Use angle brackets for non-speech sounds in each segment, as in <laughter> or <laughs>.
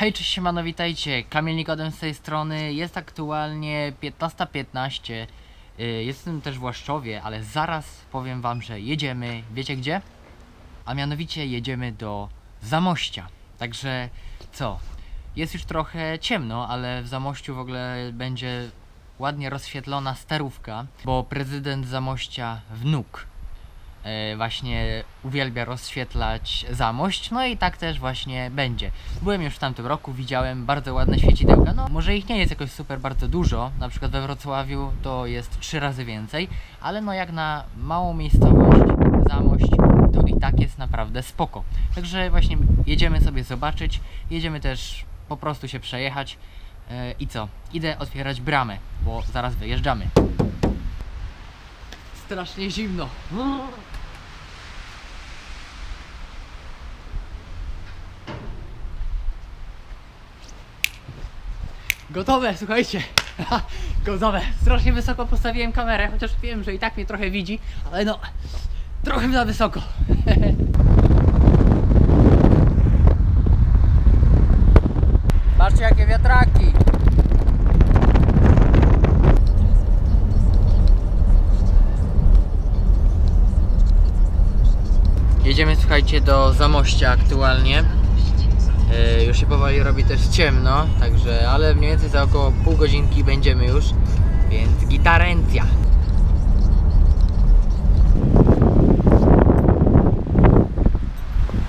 Hej, cześć siemano, witajcie. Kamil Nikodem z tej strony. Jest aktualnie 15.15. Y, Jestem też w Łaszczowie, ale zaraz powiem wam, że jedziemy. Wiecie gdzie? A mianowicie jedziemy do Zamościa. Także co? Jest już trochę ciemno, ale w Zamościu w ogóle będzie ładnie rozświetlona starówka, bo prezydent Zamościa wnuk właśnie uwielbia rozświetlać zamość, no i tak też właśnie będzie. Byłem już w tamtym roku, widziałem bardzo ładne świecidełka, no może ich nie jest jakoś super bardzo dużo, na przykład we Wrocławiu to jest trzy razy więcej, ale no jak na małą miejscowość, zamość, to i tak jest naprawdę spoko. Także właśnie jedziemy sobie zobaczyć, jedziemy też po prostu się przejechać e, i co? Idę otwierać bramę, bo zaraz wyjeżdżamy. Strasznie zimno. Gotowe, słuchajcie. <laughs> Gotowe. Strasznie wysoko postawiłem kamerę, chociaż wiem, że i tak mnie trochę widzi, ale no, trochę za wysoko. <laughs> Patrzcie jakie wiatraki. Jedziemy, słuchajcie, do Zamościa aktualnie. E, już się powoli robi też ciemno, także, ale mniej więcej za około pół godzinki będziemy już, więc gitarencja.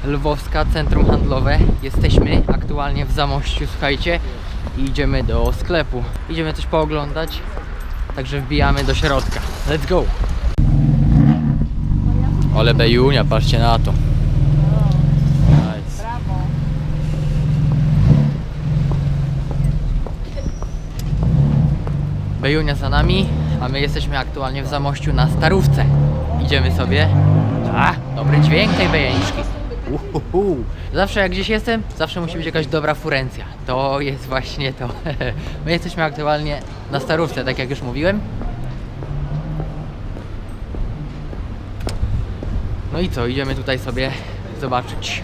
Lwowska Centrum Handlowe. Jesteśmy aktualnie w Zamościu, słuchajcie, i idziemy do sklepu. Idziemy coś pooglądać, także wbijamy do środka. Let's go! Ale bejunia, patrzcie na to. Bejunia za nami, a my jesteśmy aktualnie w Zamościu na Starówce. Idziemy sobie. A, dobry dźwięk tej. Zawsze jak gdzieś jestem, zawsze musi być jakaś dobra furencja. To jest właśnie to. <laughs> My jesteśmy aktualnie na Starówce, tak jak już mówiłem. No i co, idziemy tutaj sobie zobaczyć.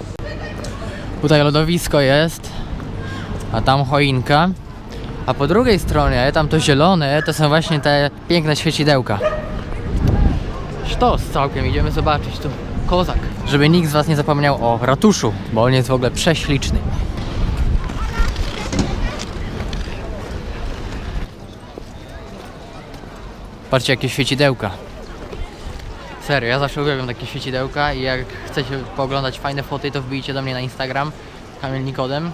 Tutaj lodowisko jest, a tam choinka. A po drugiej stronie, tam to zielone, to są właśnie te piękne świecidełka. Sztos całkiem, idziemy zobaczyć tu. Kozak. Żeby nikt z Was nie zapomniał o ratuszu, bo on jest w ogóle prześliczny. Patrzcie jakie świecidełka. Serio, ja zawsze uwielbiam takie świecidełka i jak chcecie pooglądać fajne foty, to wbijcie do mnie na Instagram Kamil Nikodem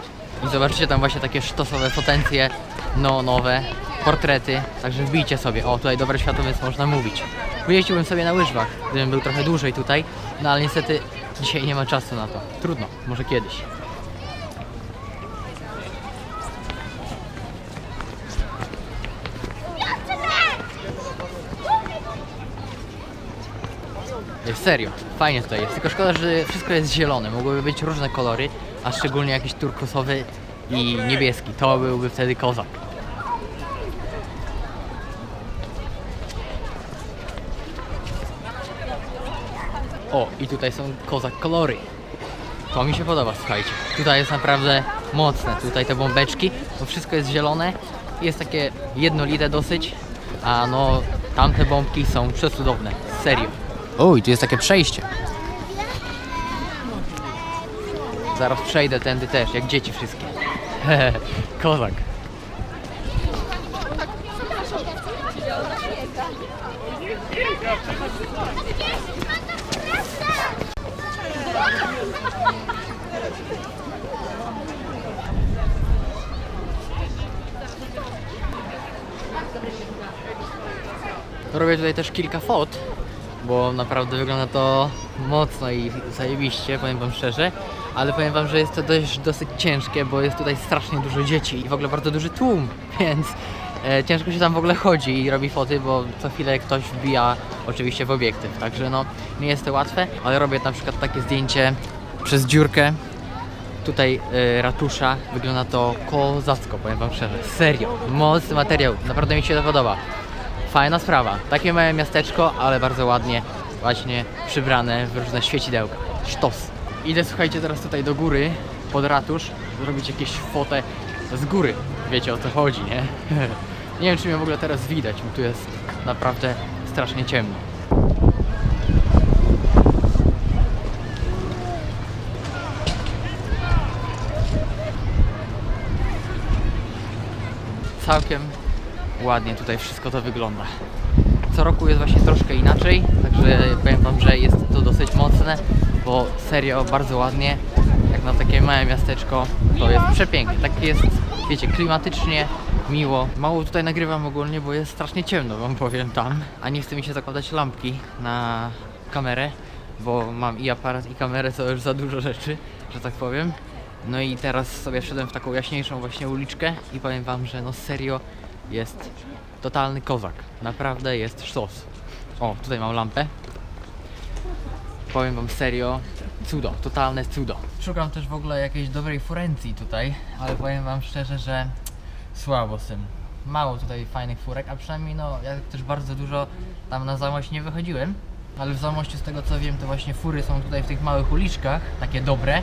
i zobaczycie tam właśnie takie sztosowe potencje neonowe, portrety, także wbijcie sobie. O, tutaj dobre światło, więc można mówić. Wyjeździłbym sobie na łyżwach, gdybym był trochę dłużej tutaj, no ale niestety dzisiaj nie ma czasu na to. Trudno, może kiedyś. Serio, fajnie tutaj jest. Tylko szkoda, że wszystko jest zielone. Mogłyby być różne kolory, a szczególnie jakiś turkosowy i niebieski. To byłby wtedy kozak. O, i tutaj są kozak kolory. To mi się podoba, słuchajcie. Tutaj jest naprawdę mocne. Tutaj te bombeczki, to wszystko jest zielone. Jest takie jednolite dosyć. A no, tamte bombki są przecudowne. Serio. O, i tu jest takie przejście. Zaraz przejdę tędy też, jak dzieci wszystkie. <laughs> Kozak. Robię tutaj też kilka fot, bo naprawdę wygląda to mocno i zajebiście, powiem wam szczerze. Ale powiem wam, że jest to dość, dosyć ciężkie, bo jest tutaj strasznie dużo dzieci i w ogóle bardzo duży tłum, <laughs> więc e, ciężko się tam w ogóle chodzi i robi foty, bo co chwilę ktoś wbija oczywiście w obiektyw. Także no, nie jest to łatwe, ale robię na przykład takie zdjęcie przez dziurkę. Tutaj e, ratusza, wygląda to kozacko, powiem wam szczerze. Serio, mocny materiał, naprawdę mi się to podoba. Fajna sprawa. Takie małe miasteczko, ale bardzo ładnie właśnie przybrane w różne świecidełka. Sztos. Idę słuchajcie teraz tutaj do góry, pod ratusz, zrobić jakieś fotę z góry. Wiecie o co chodzi, nie? <laughs> nie wiem czy mnie w ogóle teraz widać, bo tu jest naprawdę strasznie ciemno. Całkiem ładnie tutaj wszystko to wygląda. Co roku jest właśnie troszkę inaczej, także powiem Wam, że jest to dosyć mocne, bo serio bardzo ładnie, jak na takie małe miasteczko, to jest przepięknie. Tak jest, wiecie, klimatycznie, miło. Mało tutaj nagrywam ogólnie, bo jest strasznie ciemno, Wam powiem tam, a nie chce mi się zakładać lampki na kamerę, bo mam i aparat, i kamerę, co już za dużo rzeczy, że tak powiem. No i teraz sobie wszedłem w taką jaśniejszą właśnie uliczkę i powiem wam, że no serio jest totalny kozak. Naprawdę jest sztos. O, tutaj mam lampę. Powiem wam serio, cudo, totalne cudo. Szukam też w ogóle jakiejś dobrej furencji tutaj, ale powiem wam szczerze, że słabo z tym. Mało tutaj fajnych furek, a przynajmniej no, ja też bardzo dużo tam na zamość nie wychodziłem. Ale w zamościu z tego co wiem, to właśnie fury są tutaj w tych małych uliczkach, takie dobre,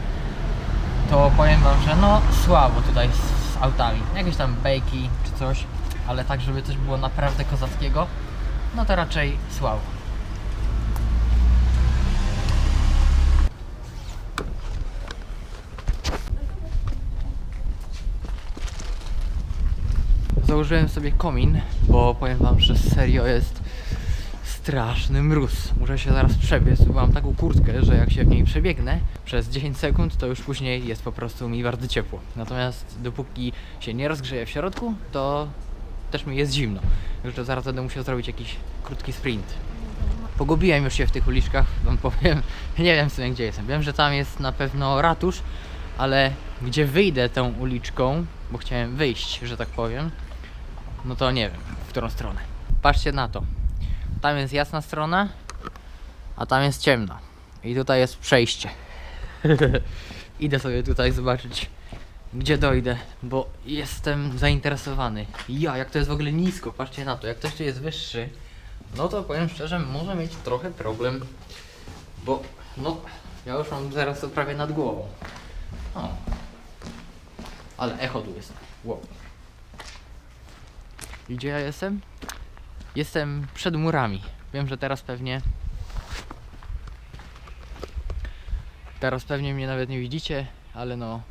to powiem wam, że no słabo tutaj z, z autami. Jakieś tam bejki czy coś, ale tak, żeby coś było naprawdę kozackiego, no to raczej słabo. Założyłem sobie komin, bo powiem wam, że serio jest straszny mróz. Muszę się zaraz przebiec. Mam taką kurtkę, że jak się w niej przebiegnę przez 10 sekund, to już później jest po prostu mi bardzo ciepło. Natomiast dopóki się nie rozgrzeje w środku, to też mi jest zimno. Także zaraz będę musiał zrobić jakiś krótki sprint. Pogubiłem już się w tych uliczkach, wam powiem. <laughs> Nie wiem w sumie gdzie jestem. Wiem, że tam jest na pewno ratusz, ale gdzie wyjdę tą uliczką, bo chciałem wyjść, że tak powiem, no to nie wiem, w którą stronę. Patrzcie na to. Tam jest jasna strona, a tam jest ciemna. I tutaj jest przejście. <laughs> Idę sobie tutaj zobaczyć, gdzie dojdę, bo jestem zainteresowany. Ja, jak to jest w ogóle nisko, patrzcie na to. Jak ktoś tu jest wyższy, no to powiem szczerze, może mieć trochę problem, bo no, ja już mam zaraz to prawie nad głową. O. Ale echo tu jest. Wow. I gdzie ja jestem? Jestem przed murami. Wiem, że teraz pewnie. Teraz pewnie mnie nawet nie widzicie, ale no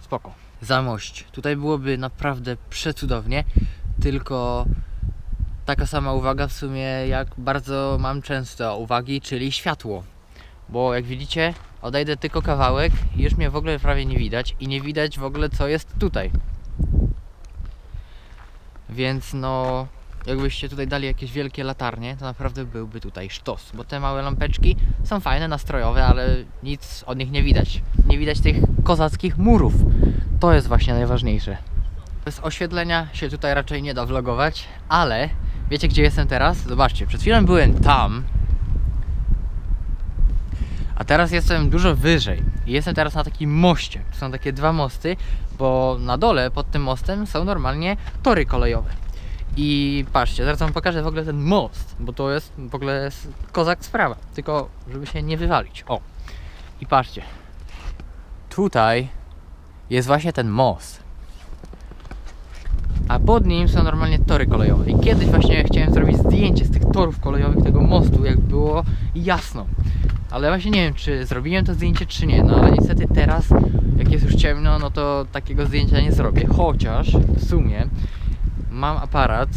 spoko. Zamość. Tutaj byłoby naprawdę przecudownie, tylko taka sama uwaga w sumie jak bardzo mam często uwagi, czyli światło. Bo jak widzicie, odejdę tylko kawałek i już mnie w ogóle prawie nie widać i nie widać w ogóle co jest tutaj. Więc no, jakbyście tutaj dali jakieś wielkie latarnie, to naprawdę byłby tutaj sztos. Bo te małe lampeczki są fajne, nastrojowe, ale nic od nich nie widać. Nie widać tych kozackich murów. To jest właśnie najważniejsze. Bez oświetlenia się tutaj raczej nie da vlogować, ale wiecie gdzie jestem teraz? Zobaczcie, przed chwilą byłem tam, a teraz jestem dużo wyżej. I jestem teraz na takim moście. To są takie dwa mosty, bo na dole pod tym mostem są normalnie tory kolejowe. I patrzcie, zaraz wam pokażę w ogóle ten most, bo to jest w ogóle kozak sprawa. Tylko żeby się nie wywalić. O. I patrzcie. Tutaj jest właśnie ten most. A pod nim są normalnie tory kolejowe. I kiedyś właśnie chciałem zrobić zdjęcie z tych torów kolejowych, tego mostu, jak było jasno. Ale właśnie nie wiem, czy zrobiłem to zdjęcie, czy nie. No ale niestety teraz, jak jest już ciemno, no to takiego zdjęcia nie zrobię. Chociaż w sumie mam aparat,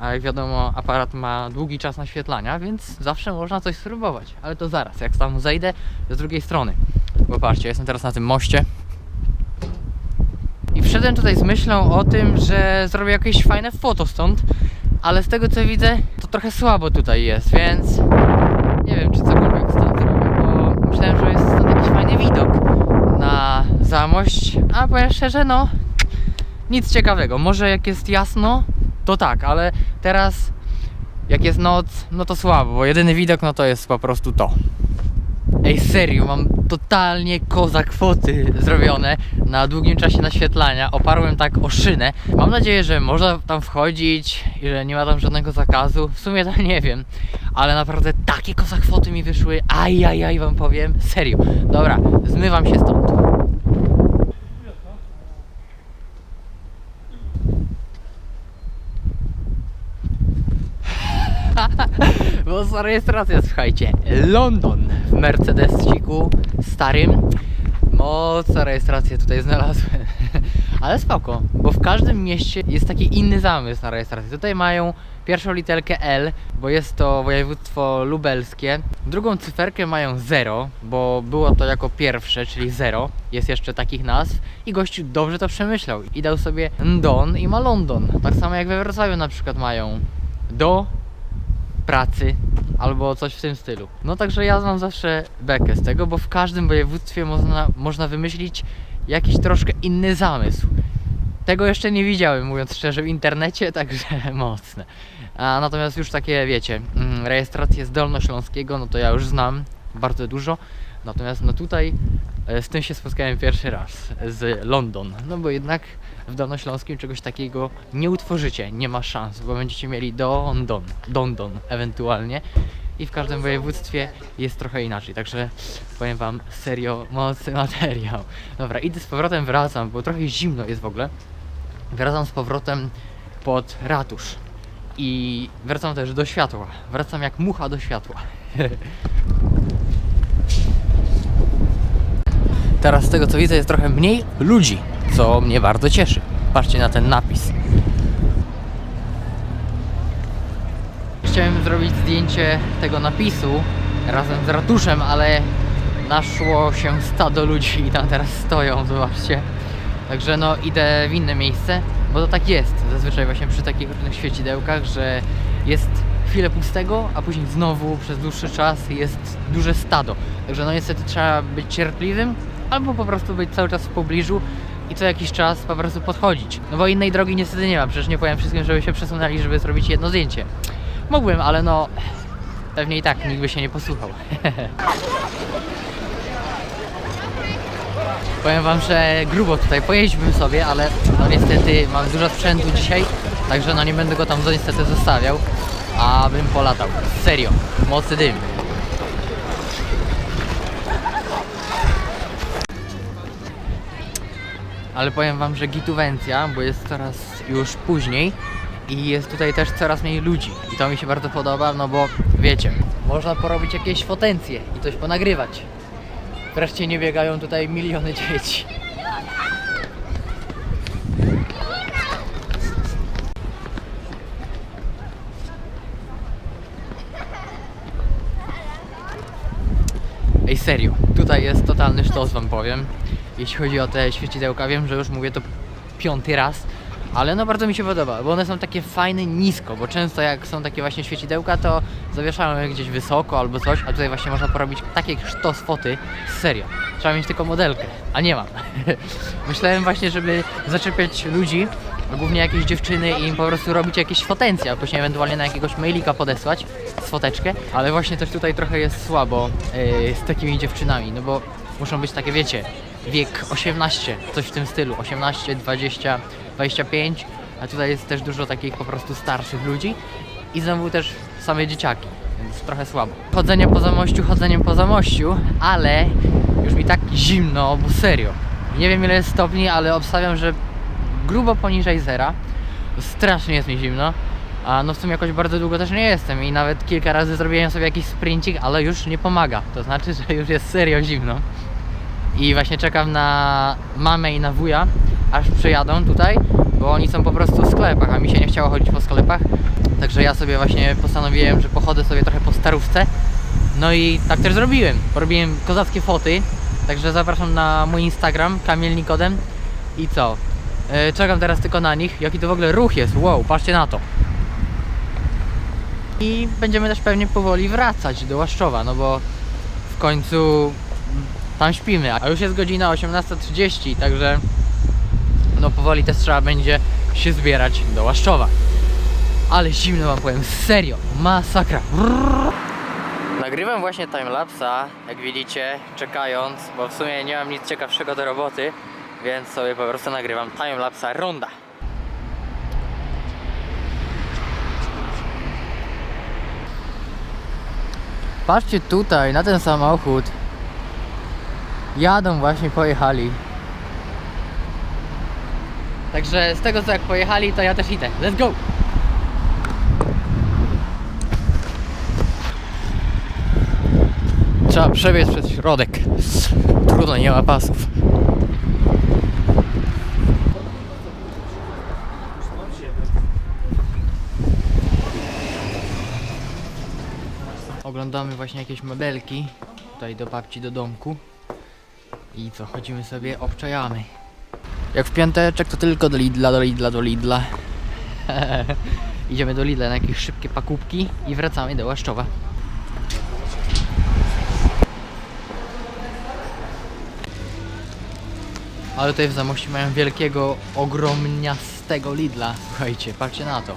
a jak wiadomo, aparat ma długi czas naświetlania, więc zawsze można coś spróbować. Ale to zaraz, jak tam zejdę z drugiej strony. Bo patrzcie, jestem teraz na tym moście. I wszedłem tutaj z myślą o tym, że zrobię jakieś fajne foto stąd, ale z tego co widzę, to trochę słabo tutaj jest, więc nie wiem, czy cokolwiek stąd zrobię, bo myślałem, że jest stąd jakiś fajny widok na zamość, a powiem szczerze, no nic ciekawego. Może jak jest jasno, to tak, ale teraz jak jest noc, no to słabo, bo jedyny widok no to jest po prostu to. Ej, serio, mam totalnie kozak foty zrobione na długim czasie naświetlania. Oparłem tak o szynę. Mam nadzieję, że można tam wchodzić i że nie ma tam żadnego zakazu. W sumie to nie wiem, ale naprawdę takie kozak foty mi wyszły. Ajajaj, wam powiem. Serio. Dobra, zmywam się stąd. <laughs> Mocna rejestracja, słuchajcie. London w Mercedesciku starym. Mocna rejestracja tutaj znalazłem. <laughs> Ale spoko, bo w każdym mieście jest taki inny zamysł na rejestrację. Tutaj mają pierwszą literkę L, bo jest to województwo lubelskie. Drugą cyferkę mają 0, bo było to jako pierwsze, czyli 0. Jest jeszcze takich nazw i gościu dobrze to przemyślał i dał sobie Don i ma London. Tak samo jak we Wrocławiu na przykład mają do pracy albo coś w tym stylu. No także ja mam zawsze bekę z tego, bo w każdym województwie można, można wymyślić jakiś troszkę inny zamysł. Tego jeszcze nie widziałem, mówiąc szczerze, w internecie, <laughs> także mocne. A natomiast już takie, wiecie, mm, rejestrację z Dolnośląskiego, no to ja już znam bardzo dużo. Natomiast no tutaj z tym się spotkałem pierwszy raz, z London. No bo jednak w Dolnośląskim czegoś takiego nie utworzycie, nie ma szans, bo będziecie mieli Dondon, Dondon ewentualnie. I w każdym województwie jest trochę inaczej, także powiem wam serio mocny materiał. Dobra, idę z powrotem, wracam, bo trochę zimno jest w ogóle. Wracam z powrotem pod ratusz. I wracam też do światła. Wracam jak mucha do światła. <laughs> Teraz z tego co widzę jest trochę mniej ludzi, co mnie bardzo cieszy. Patrzcie na ten napis. Chciałem zrobić zdjęcie tego napisu razem z ratuszem, ale naszło się stado ludzi i tam teraz stoją, zobaczcie. Także no idę w inne miejsce, bo to tak jest zazwyczaj właśnie przy takich różnych świecidełkach, że jest chwilę pustego, a później znowu przez dłuższy czas jest duże stado. Także no niestety trzeba być cierpliwym, albo po prostu być cały czas w pobliżu i co jakiś czas po prostu podchodzić. No bo innej drogi niestety nie ma, przecież nie powiem wszystkim, żeby się przesunęli, żeby zrobić jedno zdjęcie. Mógłbym, ale no pewnie i tak nikt by się nie posłuchał. <laughs> Powiem wam, że grubo tutaj pojeździłbym sobie, ale no niestety mam dużo sprzętu dzisiaj, także no nie będę go tam niestety zostawiał, a bym polatał. Serio, mocny dym. Ale powiem wam, że gituwencja, bo jest coraz już później i jest tutaj też coraz mniej ludzi. I to mi się bardzo podoba, no bo wiecie, można porobić jakieś fotencje i coś ponagrywać. Wreszcie nie biegają tutaj miliony dzieci. Ej, serio, tutaj jest totalny sztos, wam powiem. Jeśli chodzi o te świecidełka, wiem, że już mówię to piąty raz, ale no bardzo mi się podoba, bo one są takie fajne nisko, bo często jak są takie właśnie świecidełka, to zawieszają je gdzieś wysoko albo coś, a tutaj właśnie można porobić takie sztos foty, serio. Trzeba mieć tylko modelkę, a nie mam. <laughs> Myślałem właśnie, żeby zaczepiać ludzi, głównie jakieś dziewczyny i im po prostu robić jakieś fotencje, a później ewentualnie na jakiegoś mailika podesłać z foteczkę, ale właśnie też tutaj trochę jest słabo yy, z takimi dziewczynami, no bo muszą być takie, wiecie, wiek 18, coś w tym stylu, 18, 20, 25, a tutaj jest też dużo takich po prostu starszych ludzi i znowu też same dzieciaki, więc trochę słabo. Chodzenie po zamościu, chodzeniem po zamościu, ale już mi tak zimno, bo serio. Nie wiem ile jest stopni, ale obstawiam, że grubo poniżej zera. Strasznie jest mi zimno. A no w sumie jakoś bardzo długo też nie jestem i nawet kilka razy zrobiłem sobie jakiś sprincik, ale już nie pomaga. To znaczy, <laughs> że już jest serio zimno. I właśnie czekam na mamę i na wuja, aż przyjadą tutaj, bo oni są po prostu w sklepach, a mi się nie chciało chodzić po sklepach. Także ja sobie właśnie postanowiłem, że pochodzę sobie trochę po starówce. No i tak też zrobiłem. Porobiłem kozackie foty, także zapraszam na mój Instagram, Kamil Nikodem. I co? E, czekam teraz tylko na nich. Jaki to w ogóle ruch jest, wow, patrzcie na to. I będziemy też pewnie powoli wracać do Łaszczowa, no bo w końcu tam śpimy, a już jest godzina 18.30, także no powoli też trzeba będzie się zbierać do Łaszczowa. Ale zimno wam powiem, serio, masakra. Nagrywam właśnie timelapsa, jak widzicie, czekając, bo w sumie nie mam nic ciekawszego do roboty, więc sobie po prostu nagrywam timelapsa ronda. Patrzcie tutaj, na ten samochód. Jadą właśnie, pojechali. Także z tego co jak pojechali, to ja też idę. Let's go! Trzeba przebiec przez środek. Trudno, nie ma pasów. Oglądamy właśnie jakieś modelki. Tutaj do babci do domku. I co, chodzimy sobie, obczajamy. Jak w piąteczek to tylko do Lidla, do Lidla, do Lidla. <laughs> Idziemy do Lidla na jakieś szybkie pakupki i wracamy do Łaszczowa. Ale tutaj w Zamości mają wielkiego, ogromniastego Lidla. Słuchajcie, patrzcie na to.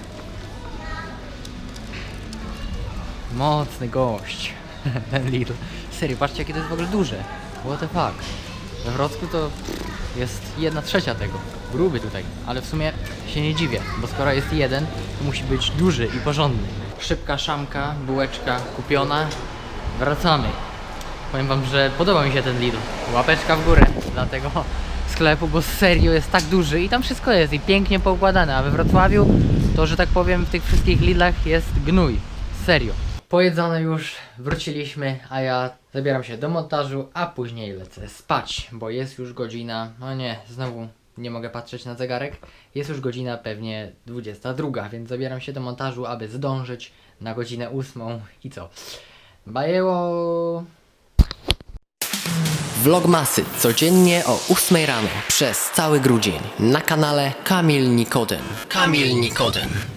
Mocny gość. <laughs> Ten Lidl. Serio, patrzcie jakie to jest w ogóle duże. What the fuck. We Wrocku to jest jedna trzecia tego. Gruby tutaj. Ale w sumie się nie dziwię, bo skoro jest jeden, to musi być duży i porządny. Szybka szamka, bułeczka kupiona. Wracamy. Powiem wam, że podoba mi się ten Lidl. Łapeczka w górę dla tego sklepu, bo serio jest tak duży i tam wszystko jest i pięknie poukładane, a we Wrocławiu to, że tak powiem, w tych wszystkich Lidlach jest gnój. Serio. Pojedzone już, wróciliśmy, a ja zabieram się do montażu, a później lecę spać, bo jest już godzina, no nie, znowu nie mogę patrzeć na zegarek, jest już godzina pewnie 22, więc zabieram się do montażu, aby zdążyć na godzinę 8 i co? Bajeło! Vlogmasy codziennie o 8 rano przez cały grudzień na kanale Kamil Nikodem. Kamil Nikodem.